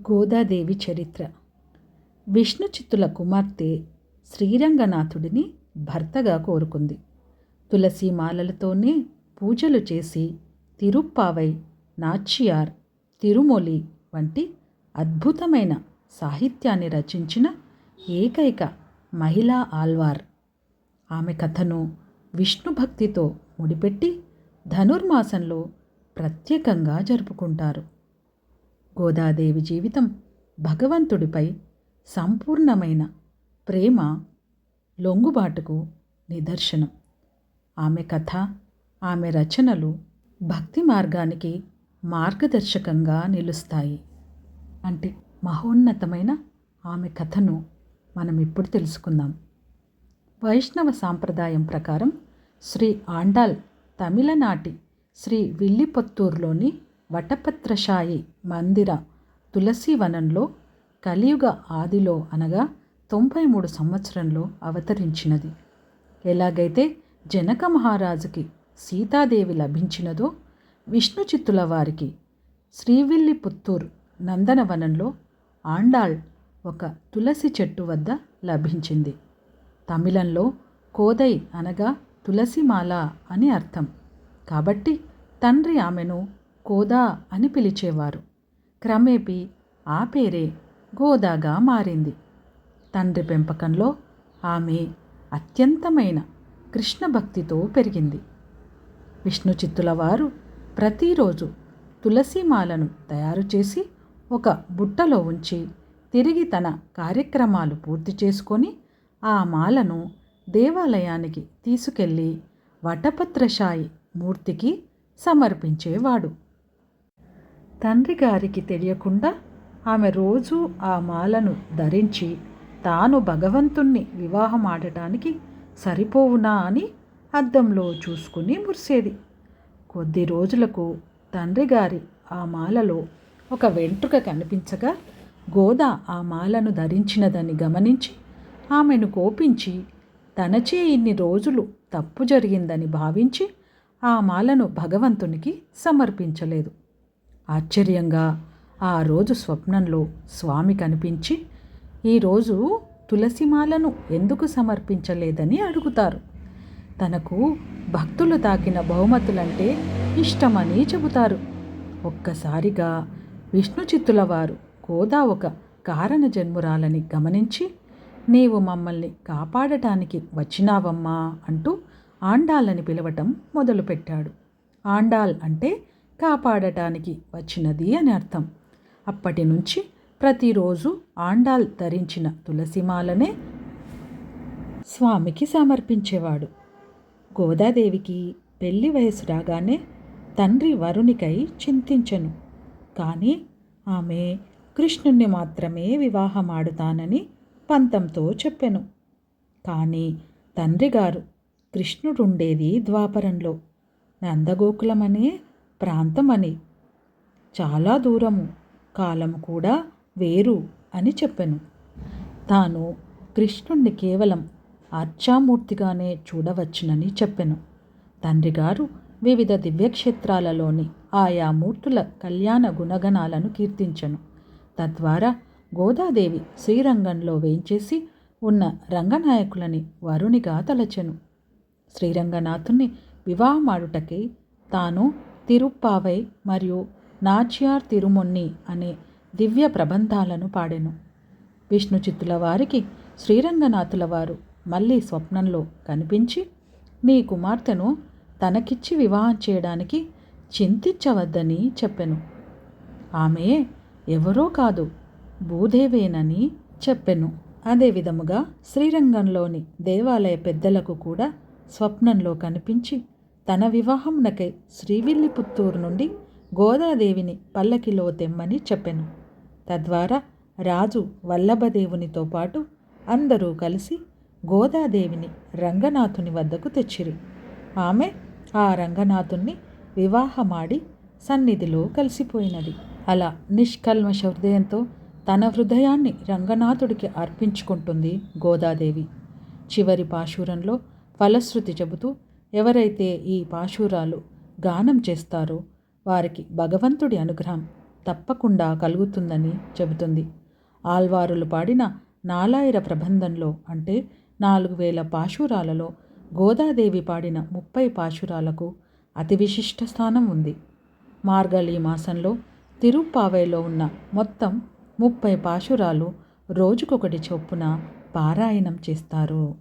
గోదాదేవి చరిత్ర. విష్ణు చిత్తుల కుమార్తె శ్రీరంగనాథుడిని భర్తగా కోరుకుంది. తులసి మాలలతోనే పూజలు చేసి తిరుప్పావై నాచియార్ తిరుమొలి వంటి అద్భుతమైన సాహిత్యాన్ని రచించిన ఏకైక మహిళా ఆల్వార్ ఆమె కథను విష్ణు భక్తితో ముడిపెట్టి ధనుర్మాసంలో ప్రత్యేకంగా జరుపుకుంటారు. గోదాదేవి జీవితం భగవంతుడిపై సంపూర్ణమైన ప్రేమ లొంగుబాటుకు నిదర్శనం. ఆమె కథ ఆమె రచనలు భక్తి మార్గానికి మార్గదర్శకంగా నిలుస్తాయి. అంటే మహోన్నతమైన ఆమె కథను మనం ఇప్పుడు తెలుసుకుందాం. వైష్ణవ సాంప్రదాయం ప్రకారం శ్రీ ఆండాల్ తమిళనాటి శ్రీ విల్లిపత్తూరులోని వటపత్రశాయి మందిర తులసీవనంలో కలియుగ ఆదిలో అనగా తొంభై మూడు సంవత్సరంలో అవతరించినది. ఎలాగైతే జనక మహారాజుకి సీతాదేవి లభించినదో విష్ణుచిత్తుల వారికి శ్రీవిల్లిపుత్తూర్ నందనవనంలో ఆండాళ్ ఒక తులసి చెట్టు వద్ద లభించింది. తమిళంలో కోదై అనగా తులసిమాల అని అర్థం. కాబట్టి తండ్రి ఆమెను గోదా అని పిలిచేవారు. క్రమేపీ ఆ పేరే గోదాగా మారింది. తండ్రి పెంపకంలో ఆమె అత్యంతమైన కృష్ణ భక్తితో పెరిగింది. విష్ణు చిత్తుల వారు ప్రతిరోజు తులసిమాలను తయారు చేసి ఒక బుట్టలో ఉంచి తిరిగి తన కార్యక్రమాలు పూర్తి చేసుకొని ఆ మాలను దేవాలయానికి తీసుకెళ్ళి వటపత్రశాయి మూర్తికి సమర్పించేవాడు. తండ్రి గారికి తెలియకుండా ఆమె రోజు ఆ మాలను ధరించి తాను భగవంతుణ్ణి వివాహం ఆడటానికి సరిపోవునా అని అద్దంలో చూసుకుని మురిసేది. కొద్ది రోజులకు తండ్రి గారి ఆ మాలలో ఒక వెంట్రుక కనిపించగా గోద ఆ మాలను ధరించినదని గమనించి ఆమెను కోపించి తనచే ఇన్ని రోజులు తప్పు జరిగిందని భావించి ఆ మాలను భగవంతునికి సమర్పించలేదు. ఆశ్చర్యంగా ఆ రోజు స్వప్నంలో స్వామి కనిపించి ఈరోజు తులసిమాలను ఎందుకు సమర్పించలేదని అడుగుతారు. తనకు భక్తులు తాకిన బహుమతులంటే ఇష్టమని చెబుతారు. ఒక్కసారిగా విష్ణు చిత్తుల వారు కోదా ఒక కారణ జన్మురాలని గమనించి నీవు మమ్మల్ని కాపాడటానికి వచ్చినావమ్మా అంటూ ఆండాలని పిలవటం మొదలుపెట్టాడు. ఆండాల్ అంటే కాపాడటానికి వచ్చినది అని అర్థం. అప్పటి నుంచి ప్రతిరోజు ఆండాల్ ధరించిన తులసిమాలనే స్వామికి సమర్పించేవాడు. గోదాదేవికి పెళ్ళి వయసు రాగానే తండ్రి వరునికై చింతించను. కానీ ఆమె కృష్ణుణ్ణి మాత్రమే వివాహమాడుతానని పంతంతో చెప్పెను. కానీ తండ్రిగారు కృష్ణుడుండేది ద్వాపరంలో. నందగోకులమనే ప్రాంతం అని చాలా దూరము కాలము కూడా వేరు అని చెప్పెను. తాను కృష్ణుణ్ణి కేవలం అర్చామూర్తిగానే చూడవచ్చునని చెప్పెను. తండ్రిగారు వివిధ దివ్యక్షేత్రాలలోని ఆయా మూర్తుల కళ్యాణ గుణగణాలను కీర్తించను. తద్వారా గోదాదేవి శ్రీరంగంలో వేయించేసి ఉన్న రంగనాయకులని వరునిగా తలచెను. శ్రీరంగనాథుని వివాహమాడుటకై తాను తిరుప్పావై మరియు నాచ్యార్ తిరుమొన్ని అనే దివ్య ప్రబంధాలను పాడెను. విష్ణుచిత్తుల వారికి శ్రీరంగనాథుల వారు మళ్ళీ స్వప్నంలో కనిపించి నీ కుమార్తెను తనకిచ్చి వివాహం చేయడానికి చింతించవద్దని చెప్పెను. ఆమె ఎవరో కాదు భూదేవేనని చెప్పెను. అదే విధముగా శ్రీరంగంలోని దేవాలయ పెద్దలకు కూడా స్వప్నంలో కనిపించి తన వివాహమునకై శ్రీవిల్లిపుత్తూరు నుండి గోదాదేవిని పల్లకిలో తెమ్మని చెప్పెను. తద్వారా రాజు వల్లభదేవునితో పాటు అందరూ కలిసి గోదాదేవిని రంగనాథుని వద్దకు తెచ్చిరి. ఆమె ఆ రంగనాథుణ్ణి వివాహమాడి సన్నిధిలో కలిసిపోయినది. అలా నిష్కల్మష హృదయంతో తన హృదయాన్ని రంగనాథుడికి అర్పించుకుంటుంది గోదాదేవి. చివరి పాశూరంలో ఫలశ్రుతి చెబుతూ ఎవరైతే ఈ పాశురాలు గానం చేస్తారో వారికి భగవంతుడి అనుగ్రహం తప్పకుండా కలుగుతుందని చెబుతుంది. ఆల్వారులు పాడిన నాలాయిర ప్రబంధంలో అంటే నాలుగు వేల పాశురాలలో గోదాదేవి పాడిన ముప్పై పాశురాలకు అతి విశిష్ట స్థానం ఉంది. మార్గళీ మాసంలో తిరుప్పావైలో ఉన్న మొత్తం ముప్పై పాశురాలు రోజుకొకటి చొప్పున పారాయణం చేస్తారు.